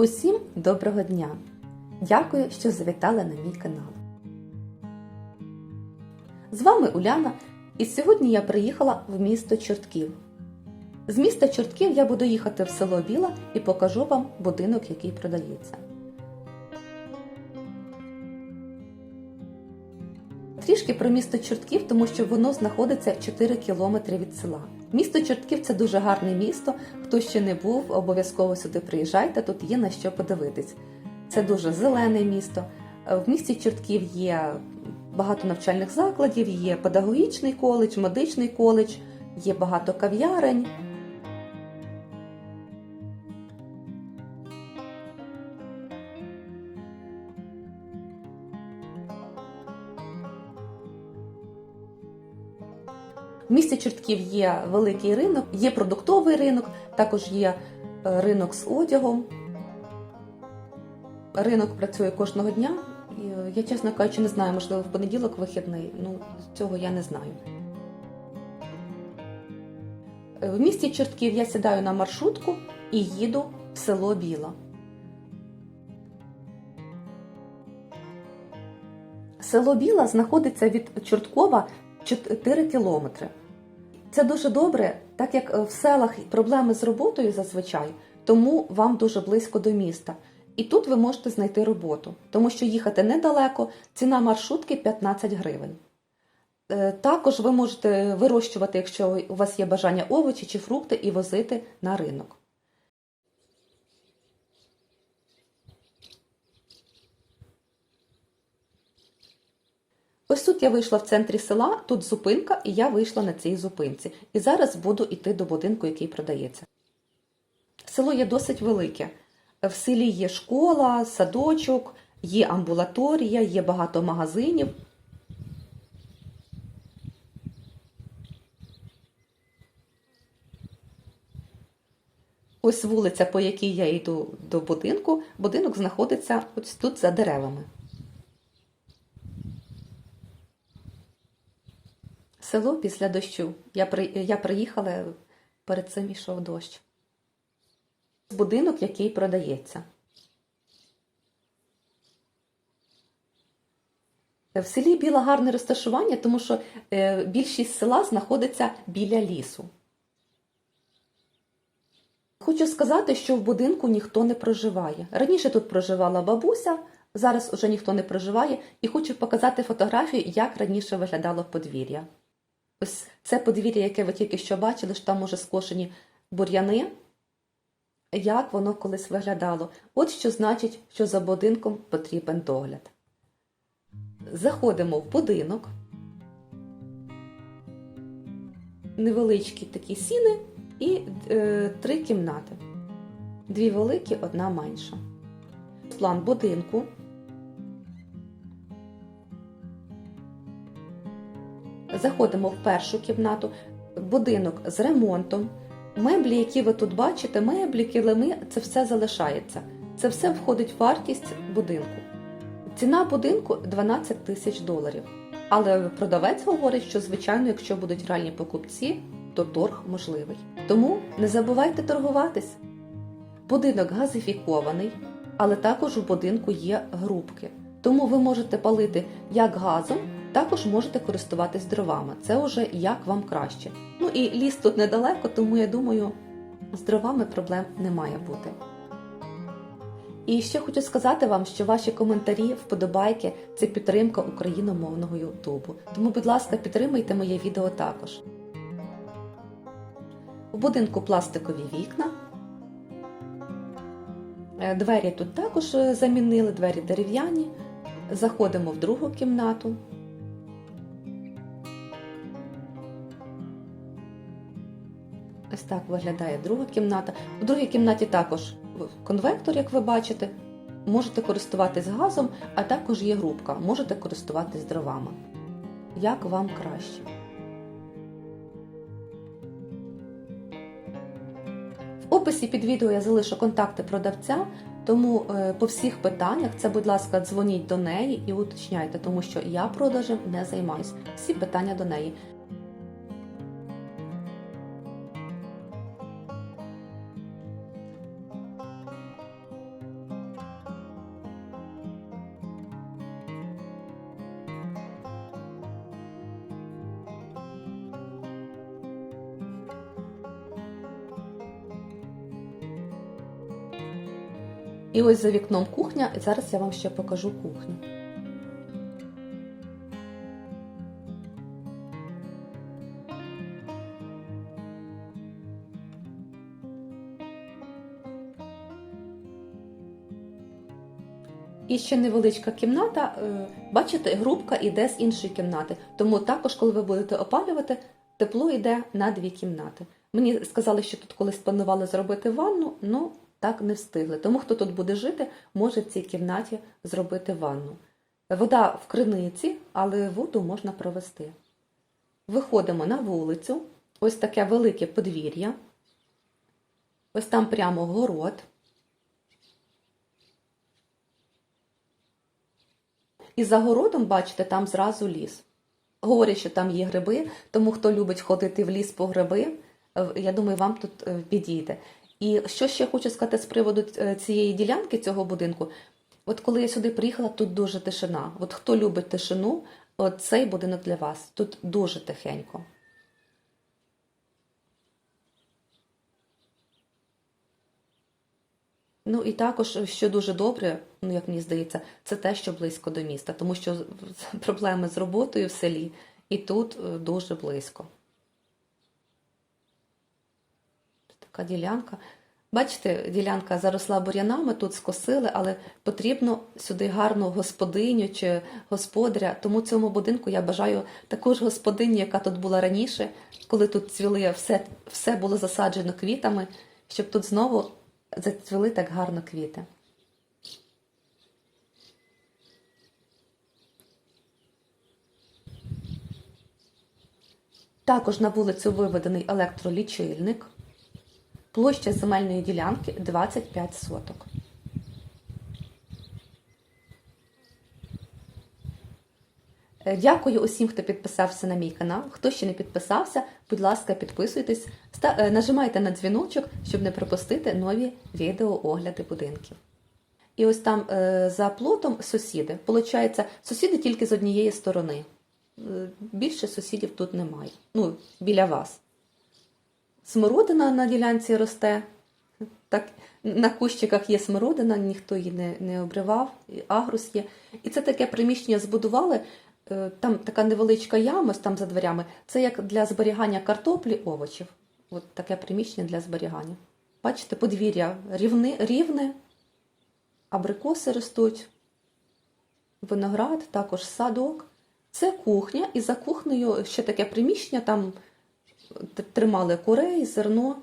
Усім доброго дня! Дякую, що завітали на мій канал. З вами Уляна, і сьогодні я приїхала в місто Чортків. З міста Чортків я буду їхати в село Біла і покажу вам будинок, який продається. Трішки про місто Чортків, тому що воно знаходиться 4 кілометри від села. Місто Чортків це дуже гарне місто. Хто ще не був, обов'язково сюди приїжджайте, тут є на що подивитись. Це дуже зелене місто. В місті Чортків є багато навчальних закладів, є педагогічний коледж, медичний коледж, є багато кав'ярень. В місті Чортків є великий ринок, є продуктовий ринок, також є е, ринок з одягом. Ринок працює кожного дня. Е, Я, чесно кажучи, не знаю, можливо, в понеділок вихідний. Ну, цього я не знаю. Е, В місті Чортків я сідаю на маршрутку і їду в село Біло. Село Біла знаходиться від Чорткова 4 кілометри. Це дуже добре, так як е, в селах проблеми з роботою зазвичай, тому вам дуже близько до міста. І тут ви можете знайти роботу, тому що їхати недалеко, ціна маршрутки 15 гривень. Е, Також ви можете вирощувати, якщо у вас є бажання овочі чи фрукти, і возити на ринок. Ось тут я вийшла в центрі села, тут зупинка, і я вийшла на цій зупинці. І зараз буду йти до будинку, який продається. Село є досить велике. В селі є школа, садочок, є амбулаторія, є багато магазинів. Ось вулиця, по якій я йду до будинку. Будинок знаходиться ось тут за деревами. Село після дощу. Я, при... я приїхала, перед цим йшов дощ. Будинок, який продається. В селі Біла гарне розташування, тому що е, більшість села знаходиться біля лісу. Хочу сказати, що в будинку ніхто не проживає. Раніше тут проживала бабуся, зараз уже ніхто не проживає, і хочу показати фотографію, як раніше виглядало подвір'я. Ось це подвір'я, яке ви тільки що бачили, що там уже скошені бур'яни, як воно колись виглядало. От що значить, що за будинком потрібен догляд. Заходимо в будинок. Невеличкі такі сіни і е, три кімнати. Дві великі, одна менша. План будинку. Заходимо в першу кімнату, будинок з ремонтом. Меблі, які ви тут бачите, меблі, килими, це все залишається. Це все входить в вартість будинку. Ціна будинку 12 тисяч доларів. Але продавець говорить, що, звичайно, якщо будуть реальні покупці, то торг можливий. Тому не забувайте торгуватись. Будинок газифікований, але також у будинку є грубки. Тому ви можете палити як газом, також можете користуватись дровами. Це вже як вам краще. Ну і ліс тут недалеко, тому я думаю, з дровами проблем не має бути. І ще хочу сказати вам, що ваші коментарі, вподобайки це підтримка україномовного Ютубу. Тому, будь ласка, підтримайте моє відео також. У будинку пластикові вікна. Е, Двері тут також е, замінили, двері дерев'яні. Заходимо в другу кімнату. Ось так виглядає друга кімната. У другій кімнаті також конвектор, як ви бачите. Можете користуватись газом, а також є грубка. Можете користуватись дровами. Як вам краще. В описі під відео я залишу контакти продавця, тому е, по всіх питаннях це, будь ласка, дзвоніть до неї і уточняйте, тому що я продажем не займаюсь. Всі питання до неї. І ось за вікном кухня, і зараз я вам ще покажу кухню. І ще невеличка кімната. е, Бачите, грубка йде з іншої кімнати. Тому також, коли ви будете опалювати, тепло йде на дві кімнати. Мені сказали, що тут колись планували зробити ванну, ну так не встигли. Тому хто тут буде жити, може в цій кімнаті зробити ванну. Вода в криниці, але воду можна провести. Виходимо на вулицю, ось таке велике подвір'я. Ось там прямо город. І за городом, бачите, там зразу ліс. Говорять, що там є гриби, тому хто любить ходити в ліс по гриби, я думаю, вам тут е, підійде. І що ще хочу сказати з приводу е, цієї ділянки, цього будинку. От коли я сюди приїхала, тут дуже тишина. От хто любить тишину, от цей будинок для вас. Тут дуже тихенько. Ну і також, що дуже добре, ну як мені здається, це те, що близько до міста, тому що проблеми з роботою в селі, і тут е, дуже близько. Така ділянка. Бачите, ділянка заросла бур'янами, тут скосили, але потрібно сюди гарну господиню чи господаря. Тому цьому будинку я бажаю таку ж господиню, яка тут була раніше, коли тут цвіли все, все було засаджено квітами, щоб тут знову зацвіли так гарно квіти. Також на вулицю виведений електролічильник. Площа земельної ділянки 25 соток. Е, Дякую усім, хто підписався на мій канал. Хто ще не підписався, будь ласка, підписуйтесь, е, нажимайте на дзвіночок, щоб не пропустити нові відеоогляди будинків. І ось там е, за плотом сусіди. Получається, сусіди тільки з однієї сторони. Більше сусідів тут немає. Ну, біля вас. Смородина на ділянці росте. Так, на кущиках є смородина, ніхто її не, не обривав, і агрус є. І це таке приміщення збудували. е, Там така невеличка яма, там за дверями. Це як для зберігання картоплі, овочів. От таке приміщення для зберігання. Бачите, подвір'я рівни, рівне, абрикоси ростуть, виноград, також садок. Це кухня, і за кухнею ще таке приміщення, там тримали курей, зерно.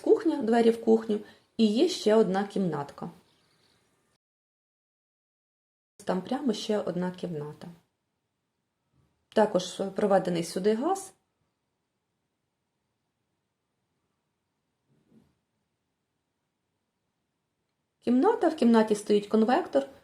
Кухня, двері в кухню, і є ще одна кімнатка. Там прямо ще одна кімната. Також проведений сюди газ. Кімната, в кімнаті стоїть конвектор.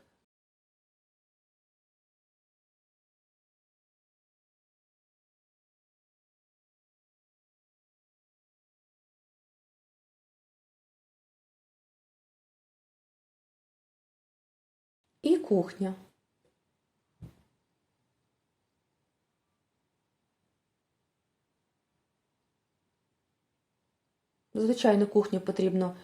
І кухня. Звичайно, кухню потрібно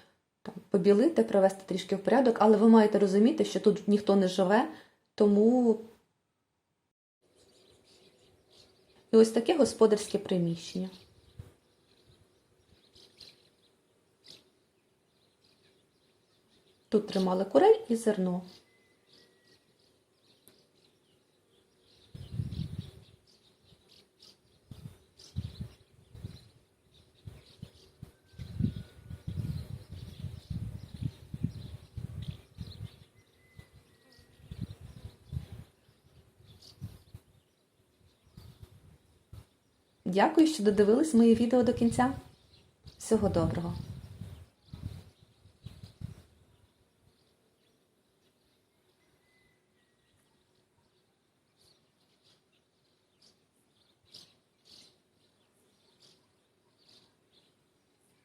там, побілити, привести трішки в порядок, але ви маєте розуміти, що тут ніхто не живе, тому і ось таке господарське приміщення. Тут тримали курей і зерно. Дякую, що додивились моє відео до кінця. Всього доброго!